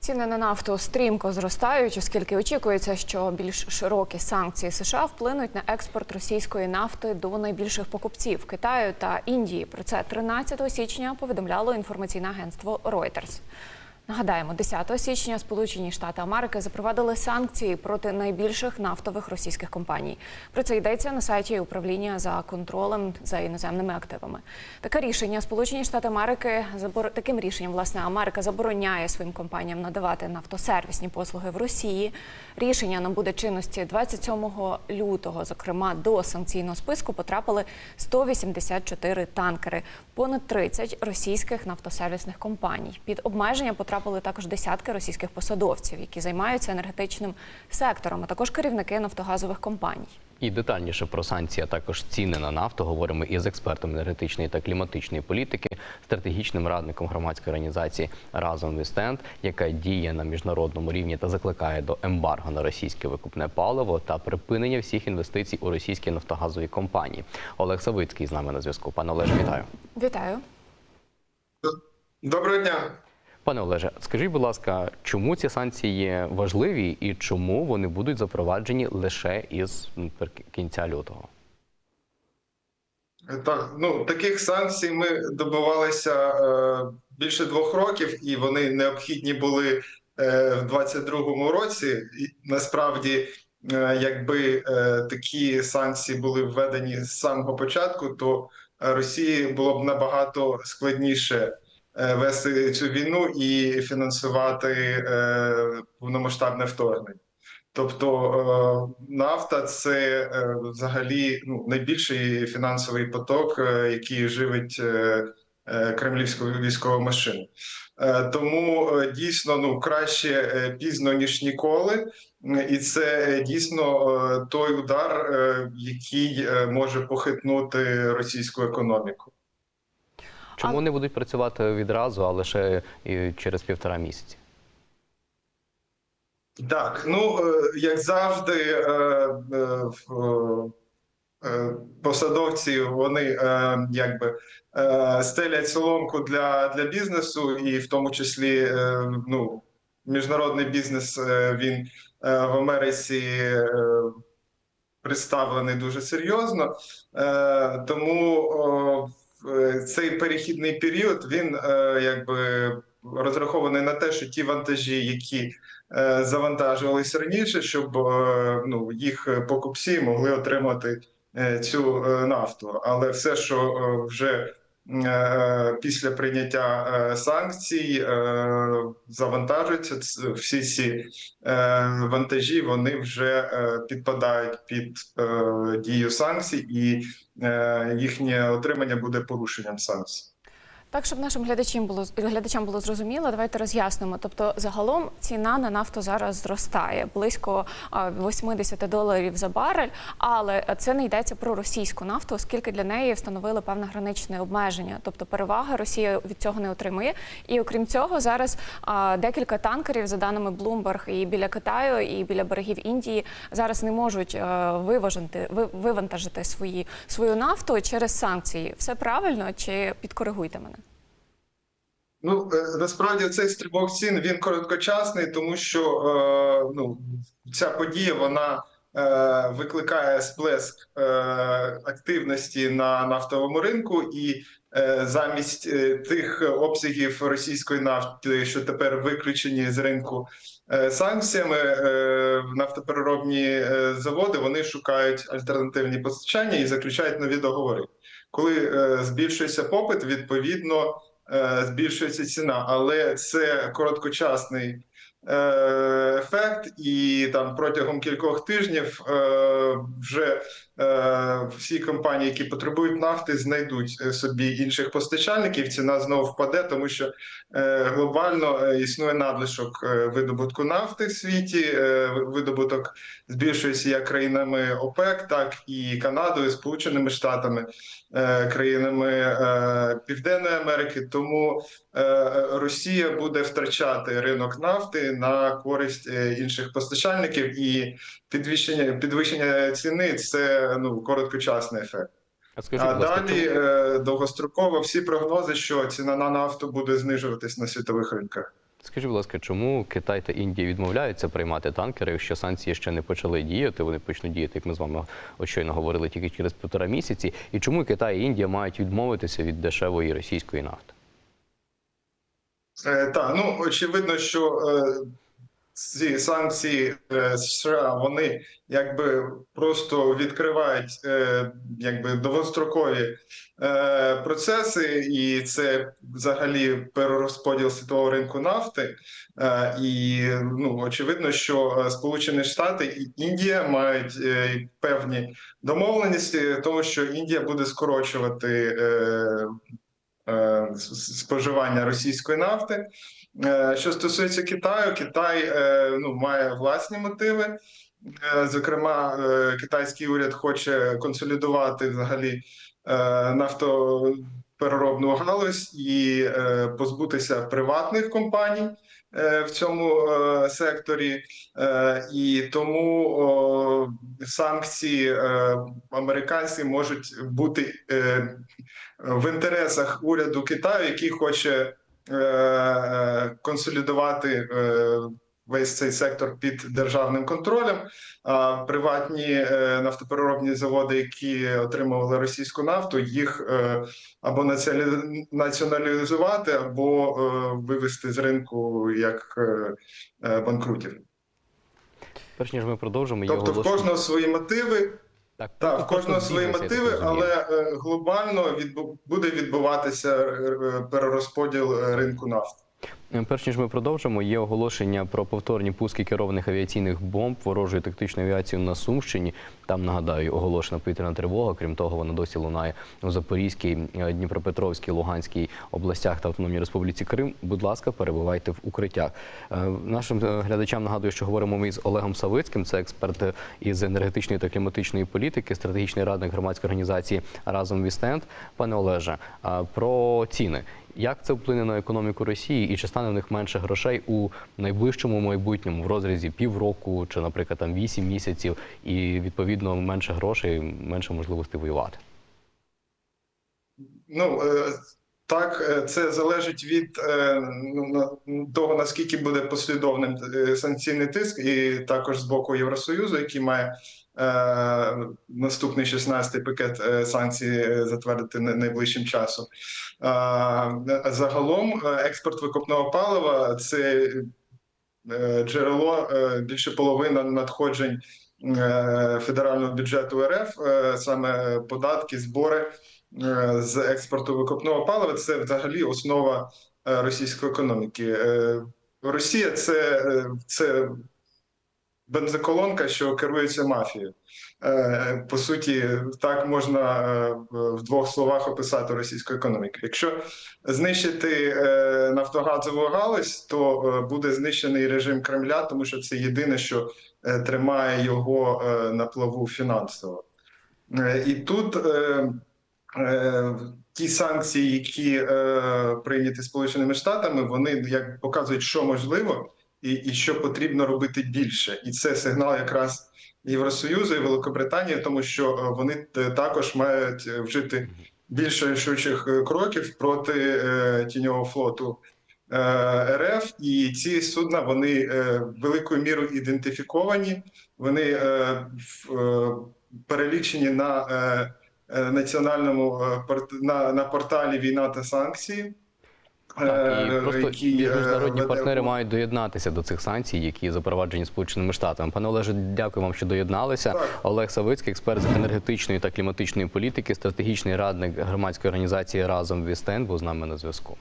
Ціни на нафту стрімко зростають, оскільки очікується, що більш широкі санкції США вплинуть на експорт російської нафти до найбільших покупців Китаю та Індії. Про це 13 січня повідомляло інформаційне агентство Reuters. Нагадаємо, 10 січня Сполучені Штати Америки запровадили санкції проти найбільших нафтових російських компаній. Про це йдеться на сайті управління за контролем за іноземними активами. Таке рішення Сполучені Штати Америки забор... таким рішенням власне Америка забороняє своїм компаніям надавати нафтосервісні послуги в Росії. Рішення набуде чинності 27 лютого. Зокрема, до санкційного списку потрапили 184 танкери, понад 30 російських нафтосервісних компаній. Під обмеження потрапили також десятки російських посадовців, які займаються енергетичним сектором, а також керівники нафтогазових компаній. І детальніше про санкції, а також ціни на нафту говоримо із експертом енергетичної та кліматичної політики, стратегічним радником громадської організації Разом Вістенд, яка діє на міжнародному рівні та закликає до ембарго на російське викупне паливо та припинення всіх інвестицій у російські нафтогазові компанії. Олег Савицький з нами на зв'язку. Пане Олеже, вітаю. Вітаю. Доброго дня. Пане Олеже, скажіть, будь ласка, чому ці санкції є важливі і чому вони будуть запроваджені лише із м, кінця лютого? Так, ну таких санкцій ми добивалися е, більше двох років, і вони необхідні були е, в 22-му році. І насправді, е, якби е, такі санкції були введені з самого початку, то Росії було б набагато складніше вести цю війну і фінансувати е, повномасштабне вторгнення. Тобто е, нафта це е, взагалі ну, найбільший фінансовий поток, е, який живить е, е, кремлівську військову машину. Е, Тому е, дійсно ну краще е, пізно ніж ніколи, і це е, дійсно е, той удар, е, який е, може похитнути російську економіку. Чому А- вони будуть працювати відразу, а лише і через півтора місяці? Так, ну е, як завжди, е, е, е, посадовці вони е, якби е, стелять соломку для, для бізнесу, і в тому числі е, ну, міжнародний бізнес е, він е, в Америці е, представлений дуже серйозно. Е, Тому цей перехідний період він е, якби розрахований на те, що ті вантажі, які е, завантажувалися раніше, щоб е, ну, їх покупці могли отримати е, цю е, нафту. Але все, що е, вже е, після прийняття е, санкцій завантажуються всі ці е, вантажі вони вже е, підпадають під е, дію санкцій, і е, їхнє отримання буде порушенням санкцій. Так, щоб нашим глядачам було глядачам було зрозуміло, давайте роз'яснимо. Тобто, загалом ціна на нафту зараз зростає близько а, 80 доларів за барель, але це не йдеться про російську нафту, оскільки для неї встановили певне граничне обмеження. Тобто перевага Росія від цього не отримує. І окрім цього, зараз декілька танкерів, за даними Bloomberg, і біля Китаю, і біля берегів Індії зараз не можуть виважити, ви- вивантажити свої свою нафту через санкції. Все правильно чи підкоригуйте мене? Ну е, насправді цей стрибок цін він короткочасний, тому що е, ну ця подія вона е, викликає сплеск е, активності на нафтовому ринку, і е, замість е, тих обсягів російської нафти, що тепер виключені з ринку е, санкціями, е, нафтопереробні е, заводи вони шукають альтернативні постачання і заключають нові договори. Коли е, збільшується попит, відповідно збільшується ціна, але це короткочасний е, ефект, і там протягом кількох тижнів е, вже е, всі компанії, які потребують нафти, знайдуть е, собі інших постачальників. Ціна знову впаде, тому що е, глобально е, існує надлишок е, видобутку нафти в світі. Е, видобуток збільшується як країнами ОПЕК, так і Канадою, Сполученими Штатами е, країнами е, Південної Америки. Тому е, Росія буде втрачати ринок нафти на користь е, інших постачальників, і підвищення підвищення ціни це ну короткочасний ефект. А скажіть, А далі чому- е, довгостроково всі прогнози, що ціна на нафту буде знижуватись на світових ринках. Скажіть, будь ласка, чому Китай та Індія відмовляються приймати танкери, якщо санкції ще не почали діяти? Вони почнуть діяти, як ми з вами щойно говорили, тільки через півтора місяці. І чому Китай і Індія мають відмовитися від дешевої російської нафти? Е, Так, ну очевидно, що е, ці санкції е, США вони якби просто відкривають е, якби довгострокові е, процеси, і це взагалі перерозподіл світового ринку нафти. І ну очевидно, що Сполучені Штати і Індія мають певні домовленості, тому що Індія буде скорочувати. Е, споживання російської нафти. Е, Що стосується Китаю, Китай е, ну, має власні мотиви. Зокрема, китайський уряд хоче консолідувати взагалі нафтопереробну галузь і позбутися приватних компаній в цьому е, секторі. Е, І тому санкції американці можуть бути е, в інтересах уряду Китаю, який хоче е, е, консолідувати е, весь цей сектор під державним контролем. А приватні е, нафтопереробні заводи, які отримували російську нафту, їх е, або націоналізувати, або е, вивести з ринку як банкрутів. Перш ніж ми продовжимо, Тобто в кожного свої мотиви. Так, Так, в кожного свої мотиви, але глобально відбу- буде відбуватися перерозподіл ринку нафти. Е, Перш ніж ми продовжимо, є оголошення про повторні пуски керованих авіаційних бомб ворожої тактичної авіації на Сумщині. Там нагадаю, оголошена повітряна тривога. Крім того, вона досі лунає у Запорізькій, е, Дніпропетровській, Луганській областях та Автономній Республіці Крим. Будь ласка, перебувайте в укриттях. Е, Нашим глядачам нагадую, що говоримо ми з Олегом Савицьким, це експерт із енергетичної та кліматичної політики, стратегічний радник громадської організації разом Вістенд. Пане Олеже, про ціни. Як це вплине на економіку Росії і чи стане в них менше грошей у найближчому майбутньому в розрізі півроку чи, наприклад, там вісім місяців, і відповідно менше грошей, менше можливостей воювати? Ну е, так, е, це залежить від е, ну, того, наскільки буде послідовним санкційний тиск, і також з боку Євросоюзу, який має наступний 16-й пакет е, санкцій е, затвердити на- найближчим часом. Загалом, е, експорт викопного палива це е, джерело е, більше половини надходжень е, федерального бюджету РФ, е, саме податки, збори е, з експорту викопного палива. Це взагалі основа е, російської економіки. Е, Росія це, е, це бензоколонка, що керується мафією. Е, По суті, так можна е, в двох словах описати російську економіку. Якщо знищити е, нафтогазову галузь, то буде знищений режим Кремля, тому що це єдине, що тримає його на плаву фінансово. І тут ті санкції, які прийняті Сполученими Штатами, вони як показують, що можливо, і, і що потрібно робити більше. І це сигнал якраз Євросоюзу і Великобританії, тому що е, вони е, також мають е, вжити більше рішучих кроків проти е, тіньового флоту. РФ і ці судна вони великою мірою ідентифіковані, вони перелічені на національному на, на порталі Війна та санкції. Так, і е, просто е, міжнародні партнери мають доєднатися до цих санкцій, які запроваджені Сполученими Штатами. Пане Олеже, дякую вам, що доєдналися. Так. Олег Савицький, експерт з енергетичної та кліматичної політики, стратегічний радник громадської організації разом Вістен, був з нами на зв'язку.